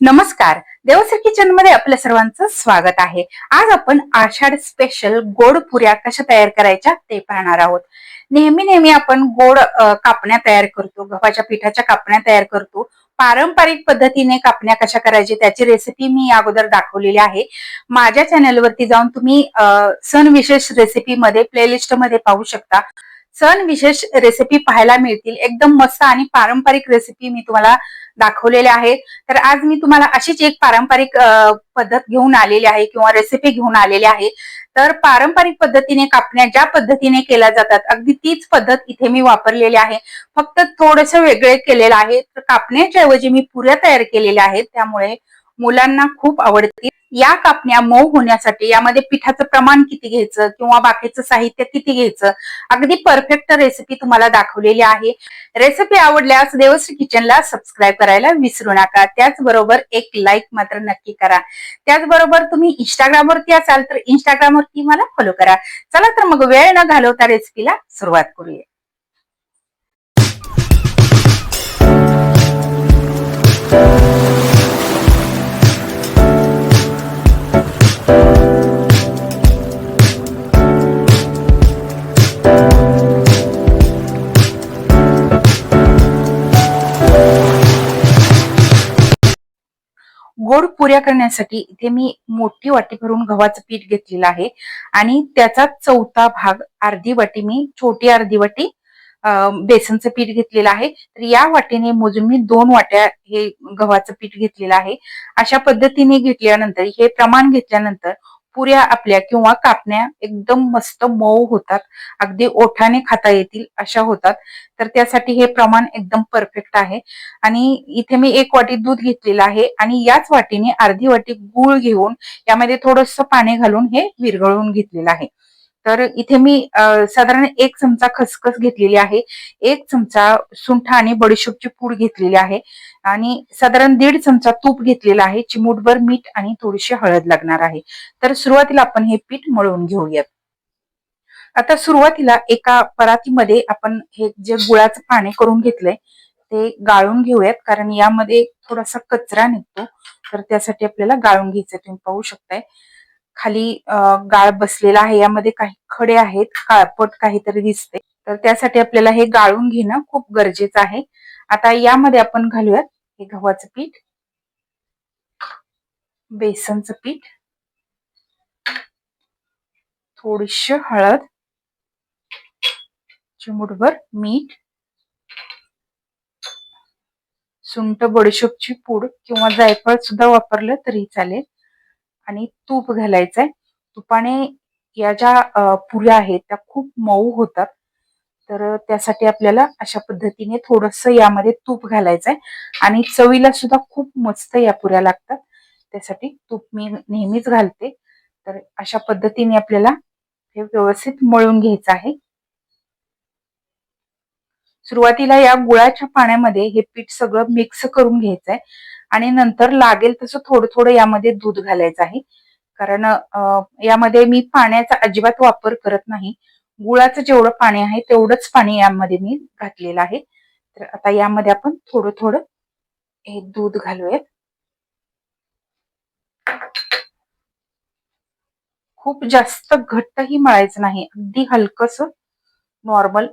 नमस्कार. देवसर किचनमध्ये आपल्या सर्वांचं स्वागत आहे. आज आपण आषाढ स्पेशल गोड पुऱ्या कशा तयार करायच्या ते पाहणार आहोत. नेहमी नेहमी आपण गोड कापण्या तयार करतो. गव्हाच्या पिठाच्या कापण्या तयार करतो. पारंपरिक पद्धतीने कापण्या कशा करायची त्याची रेसिपी मी अगोदर दाखवलेली आहे. माझ्या चॅनलवरती जाऊन तुम्ही सन सण विशेष रेसिपी मध्ये प्लेलिस्टमध्ये पाहू शकता. सण विशेष रेसिपी पाहायला मिळतील. एकदम मस्त आणि पारंपरिक रेसिपी मी तुम्हाला दाखवलेल्या आहेत. तर आज मी तुम्हाला अशीच एक पारंपरिक पद्धत घेऊन आलेली आहे किंवा रेसिपी घेऊन आलेली आहे. तर पारंपरिक पद्धतीने कापण्या ज्या पद्धतीने केल्या जातात अगदी तीच पद्धत इथे मी वापरलेली आहे. फक्त थोडस वेगळे केलेलं आहे. तर कापण्याच्या ऐवजी मी पुऱ्या तयार केलेल्या आहेत. त्यामुळे मुलांना खूप आवडतील. या कापण्या मऊ होण्यासाठी यामध्ये पिठाचं प्रमाण किती घ्यायचं किंवा बाकीचं साहित्य किती घ्यायचं? अगदी परफेक्ट रेसिपी तुम्हाला दाखवलेली आहे. रेसिपी आवडल्यास देवश्री किचनला सबस्क्राईब करायला विसरू नका. त्याचबरोबर एक लाईक मात्र नक्की करा. त्याचबरोबर तुम्ही इंस्टाग्रामवरती असाल तर इंस्टाग्रामवरती मला फॉलो करा. चला तर मग वेळ न घालवता रेसिपीला सुरुवात करूया. गोड पुऱ्या करण्यासाठी इथे मी मोठी वाटी भरून गव्हाचं पीठ घेतलेलं आहे. आणि त्याचा चौथा भाग अर्धी वाटी मी छोटी अर्धी वाटी बेसनचं पीठ घेतलेलं आहे. तर या वाटीने मोजून मी दोन वाट्या हे गव्हाचं पीठ घेतलेलं आहे. अशा पद्धतीने घेतल्यानंतर हे प्रमाण घेतल्यानंतर पुऱ्या आपल्या किंवा कापण्या एकदम मस्त मऊ होतात. अगदी ओठाने खाता येतील अशा होतात. तर त्यासाठी हे प्रमाण एकदम परफेक्ट आहे. आणि इथे मी एक वाटी दूध घेतलेलं आहे आणि याच वाटीने अर्धी वाटी गूळ घेऊन यामध्ये थोडस पाणी घालून हे विरघळून घेतलेलं आहे. तर इथे मी साधारण एक चमचा खसखस घेतलेली आहे. एक चमचा सुंठ आणि बडीशोपची पूड घेतलेली आहे. आणि साधारण दीड चमचा तूप घेतलेला आहे. चिमूटभर मीठ आणि थोडीशी हळद लागणार आहे. तर सुरुवातीला आपण हे पीठ मळून घेऊयात. आता सुरुवातीला एका परातीमध्ये आपण हे जे गुळाचं पाणी करून घेतलंय ते गाळून घेऊयात. कारण यामध्ये थोडासा कचरा निघतो. तर त्यासाठी आपल्याला गाळून घ्यायचं तुम्ही पाहू शकताय. खाली गाळ बसलेला आहे. यामध्ये काही खडे आहेत काळपट काहीतरी दिसते तर त्यासाठी आपल्याला हे गाळून घेणं खूप गरजेचं आहे. आता यामध्ये आपण घालूयात हे गव्हाचं पीठ बेसनचं पीठ थोडीशी हळद चिमूटभर मीठ सुंट बडीशोपची पूड किंवा जायफळ सुद्धा वापरलं तरी चालेल. आणि तूप घालायचंय. तुपाने या ज्या पुऱ्या आहेत त्या खूप मऊ होतात. तर त्यासाठी आपल्याला अशा पद्धतीने थोडस यामध्ये तूप घालायचंय. आणि चवीला सुद्धा खूप मस्त या पुऱ्या लागतात. त्यासाठी तूप मी नेहमीच घालते. तर अशा पद्धतीने आपल्याला हे व्यवस्थित मळून घ्यायचं आहे. सुरुवातीला या गुळाच्या पाण्यामध्ये हे पीठ सगळं मिक्स करून घ्यायचंय. आणि नंतर लागेल तसं थोडं थोडं यामध्ये दूध घालायचं आहे. कारण यामध्ये मी पाण्याचा अजिबात वापर करत नाही. गुळाचं जेवढं पाणी आहे तेवढंच पाणी यामध्ये मी घातलेलं आहे. तर आता यामध्ये आपण थोडं थोडं हे दूध घालूयात. खूप जास्त घट्टही मळायचं नाही. अगदी हलकस नॉर्मल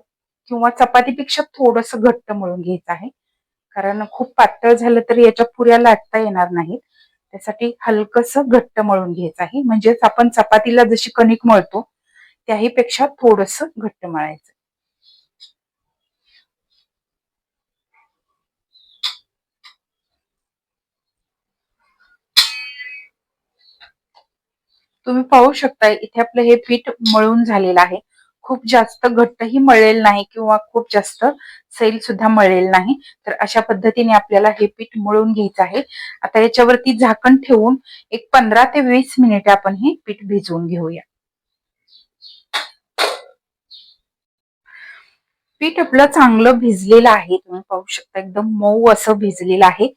किंवा चपातीपेक्षा थोडस घट्ट मळून घ्यायचं आहे. कारण खूप पातळ झालं तर याच्या पुऱ्या लाटता येणार नाहीत. त्यासाठी हलकस घट्ट मळून घ्यायचं आहे. म्हणजेच आपण चपातीला जशी कणिक मळतो त्याही पेक्षा थोडस घट्ट मळायचं. तुम्ही पाहू शकता इथे आपलं हे पीठ मळून झालेलं आहे. खूप जास्त घट्टही मळेल नाही किंवा खूप जास्त सैल सुद्धा मळेल नाही. तर अशा पद्धतीने आपल्याला हे पीठ मळून घ्यायचं आहे. आता याच्यावरती झाकण ठेवून एक पंधरा ते वीस मिनिटे आपण हे पीठ भिजवून घेऊया. पीठ आपलं चांगलं भिजलेलं आहे. तुम्ही पाहू शकता एकदम मऊ असं भिजलेलं आहे.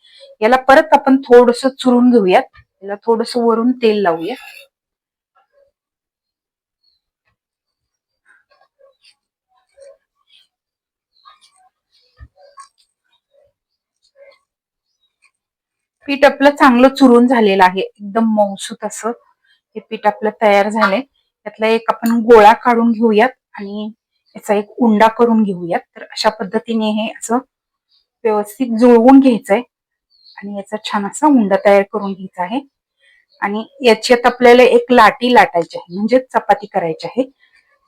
याला परत आपण थोडस चुरून घेऊयात. याला थोडस वरून तेल लावूया पीठ आपलं चांगलं चुरून झालेलं आहे. एकदम मौसूत असं हे पीठ आपलं तयार झालंय. त्यातला एक आपण गोळा काढून घेऊयात आणि याचा एक उंडा करून घेऊयात. तर अशा पद्धतीने हे असं व्यवस्थित जुळवून घ्यायचंय आणि याचा छान असा उंडा तयार करून घ्यायचा आहे. आणि याच्यात आपल्याला एक लाटी लाटायची आहे म्हणजे चपाती करायची आहे.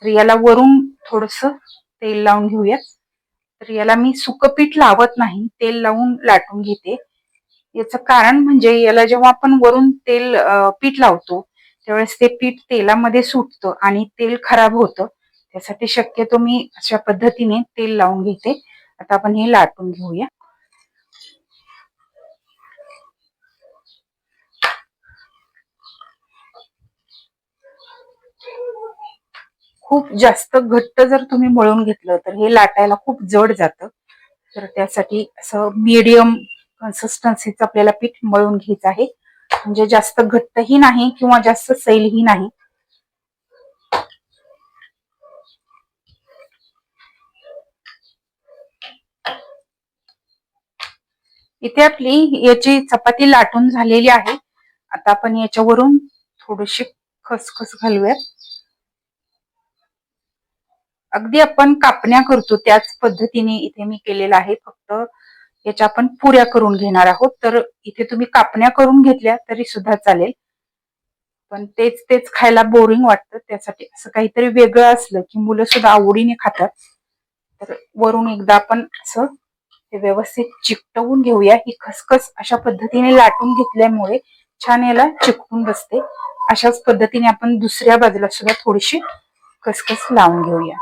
तर याला वरून थोडस तेल लावून घेऊयात. तर याला मी सुकपीठ लावत नाही तेल लावून लाटून घेते. याचं कारण म्हणजे याला जेव्हा आपण वरून तेल पीठ लावतो त्यावेळेस ते पीठ तेलामध्ये सुटतं आणि तेल खराब होतं. त्यासाठी शक्यतो मी अशा पद्धतीने तेल लावून घेते. आता आपण हे लाटून घेऊया. खूप जास्त घट्ट जर तुम्ही मळून घेतलं तर हे लाटायला खूप जड जातं. तर त्यासाठी असं मीडियम कन्सिस्टन्सीचं आपल्याला पीठ मळून घ्यायचं आहे. म्हणजे जास्त घट्टही नाही किंवा जास्त सैलही नाही. इथे आपली याची चपाती लाटून झालेली आहे. आता आपण याच्यावरून थोडीशी खसखस घालूयात. अगदी आपण कापण्या करतो त्याच पद्धतीने इथे मी केलेलं आहे. फक्त याच्या आपण पुऱ्या करून घेणार आहोत. तर इथे तुम्ही कापण्या करून घेतल्या तरी सुद्धा चालेल. पण तेच तेच खायला बोरिंग वाटतं. त्यासाठी असं काहीतरी वेगळं असलं की मुलं सुद्धा आवडीने खातात. तर वरून एकदा आपण असं हे व्यवस्थित चिकटवून घेऊया. ही खसखस अशा पद्धतीने लाटून घेतल्यामुळे छान याला चिकटून बसते. अशाच पद्धतीने आपण दुसऱ्या बाजूला सुद्धा थोडीशी खसखस लावून घेऊया.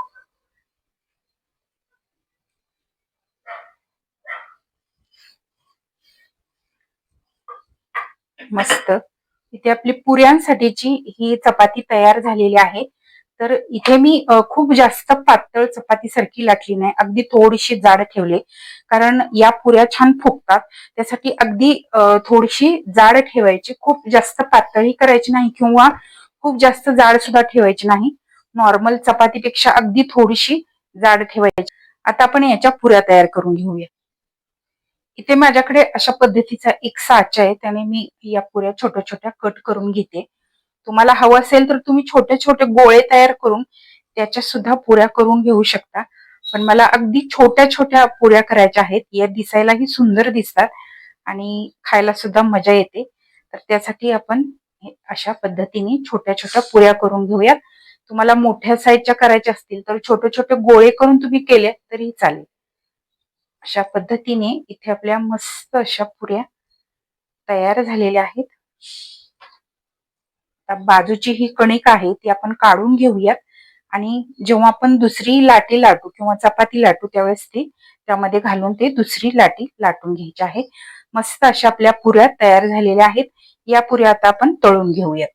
मस्त. इथे आपली पुऱ्यांसाठीची ही चपाती तयार झालेली आहे तर इथे मी खूप जास्त पातळ चपाती सारखी लाटली नाही. अगदी थोडीशी जाड ठेवले. कारण या पुऱ्या छान फुगतात. त्यासाठी अगदी थोडीशी जाड ठेवायची. खूप जास्त पातळी करायची नाही किंवा खूप जास्त जाड सुद्धा ठेवायची नाही. नॉर्मल चपातीपेक्षा अगदी थोडीशी जाड ठेवायची. आता आपण याच्या पुऱ्या तयार करून घेऊया. इथे माझ्याकडे अशा पद्धतीचा एक साचा आहे त्याने मी या पुऱ्या छोट्या छोट्या कट करून घेते. तुम्हाला हवं असेल तर तुम्ही छोटे छोटे गोळे तयार करून त्याच्या सुद्धा पुऱ्या करून घेऊ शकता. पण मला अगदी छोट्या छोट्या पुऱ्या करायच्या आहेत. या दिसायलाही सुंदर दिसतात आणि खायला सुद्धा मजा येते. तर त्यासाठी आपण अशा पद्धतीने छोट्या छोट्या पुऱ्या करून घेऊयात. तुम्हाला मोठ्या साईजच्या करायच्या असतील तर छोटे छोटे गोळे करून तुम्ही केले तरी चालेल. अशा पद्धतीने इथे आपल्या मस्त अशा पुऱ्या तयार झालेल्या आहेत. बाजूची ही कणिक आहे ती आपण काढून घेऊयात. आणि जेव्हा आपण दुसरी लाटी लाटू किंवा चपाती लाटू त्यावेळेस ती त्यामध्ये घालून ते दुसरी लाटी लाटून घ्यायची आहे. मस्त अशा आपल्या पुऱ्या तयार झालेल्या आहेत. या पुऱ्या आता आपण तळून घेऊयात.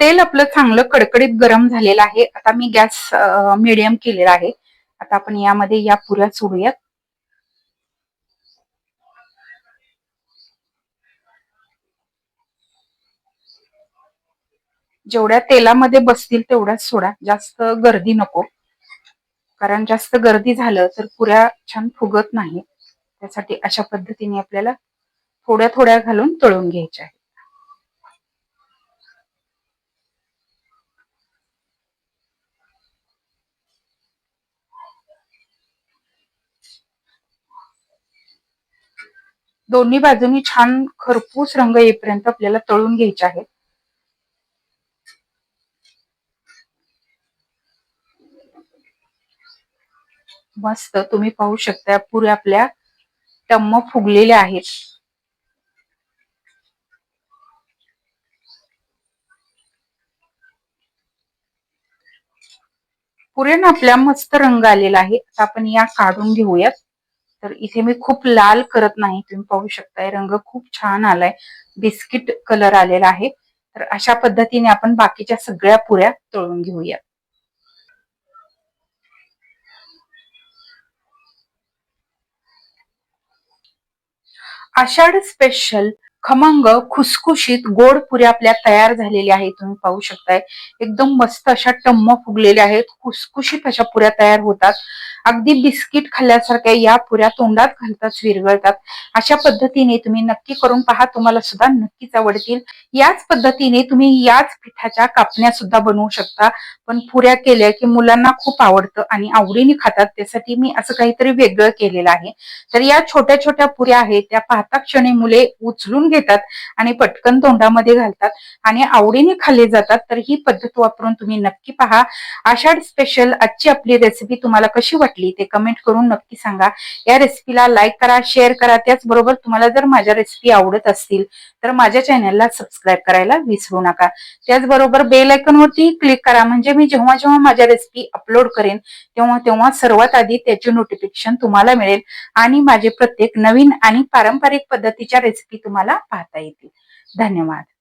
तेल आपलं चांगलं कडकडीत गरम झालेलं आहे. आता मी गॅस मिडियम केलेला आहे. आता आपण यामध्ये या पुऱ्या सोडूयात. जेवढ्या तेलामध्ये बसतील तेवढ्याच सोडा. जास्त गर्दी नको. कारण जास्त गर्दी झालं तर पुऱ्या छान फुगत नाही. त्यासाठी अशा पद्धतीने आपल्याला थोड्या थोड्या घालून तळून घ्यायच्या आहेत. दोन्ही बाजूनी छान खरपूस रंग येईपर्यंत आपल्याला तळून घ्यायचे आहेत. मस्त तुम्ही पाहू शकता पुऱ्या आपल्या टम्म फुगलेल्या आहेत. पुऱ्यानं आपल्या मस्त रंग आलेला आहे. आता आपण या काढून घेऊयात. तर इथे मी खूप लाल करत नाही. तुम्ही पाहू शकताय रंग खूप छान आलाय. बिस्किट कलर आलेला आहे. तर अशा पद्धतीने आपण बाकीच्या सगळ्या पुऱ्या तळून घेऊयात. आषाढ स्पेशल खमंग खुसखुशीत गोड पुऱ्या आपल्या तयार झालेल्या आहेत. तुम्ही पाहू शकताय. एकदम मस्त अशा टम्म फुगलेल्या आहेत. खुसखुशीत अशा पुऱ्या तयार होतात. अगदी बिस्किट खाल्ल्यासारख्या या पुऱ्या तोंडात घालताच विरघळतात. अशा पद्धतीने तुम्ही नक्की करून पहा. तुम्हाला सुद्धा नक्कीच आवडतील. याच पद्धतीने तुम्ही याच पिठाच्या कापण्या सुद्धा बनवू शकता. पण पुऱ्या केल्या की मुलांना खूप आवडतं आणि आवडीने खातात. त्यासाठी मी असं काहीतरी वेगळं केलेलं आहे. तर या छोट्या छोट्या पुऱ्या आहेत. त्या पाहता क्षणी मुले उचलून घेतात आणि पटकन तोंडामध्ये घालतात आणि आवडीने खाल्ले जातात तर ही पद्धत वापरून तुम्ही नक्की पहा. आषाढ स्पेशल आजची आपली रेसिपी तुम्हाला कशी वाटली ते कमेंट करून नक्की सांगा. या रेसिपीला लाईक करा शेअर करा त्याचबरोबर तुम्हाला जर माझ्या रेसिपी आवडत असतील तर माझ्या चॅनलला सबस्क्राईब करायला विसरू नका. त्याचबरोबर बेल आयकॉनवरती क्लिक करा म्हणजे मी जेव्हा जेव्हा माझ्या रेसिपी अपलोड करेन तेव्हा तेव्हा सर्वात आधी त्याचे नोटिफिकेशन तुम्हाला मिळेल आणि माझे प्रत्येक नवीन आणि पारंपरिक पद्धतीच्या रेसिपी तुम्हाला पाहता येतील. धन्यवाद.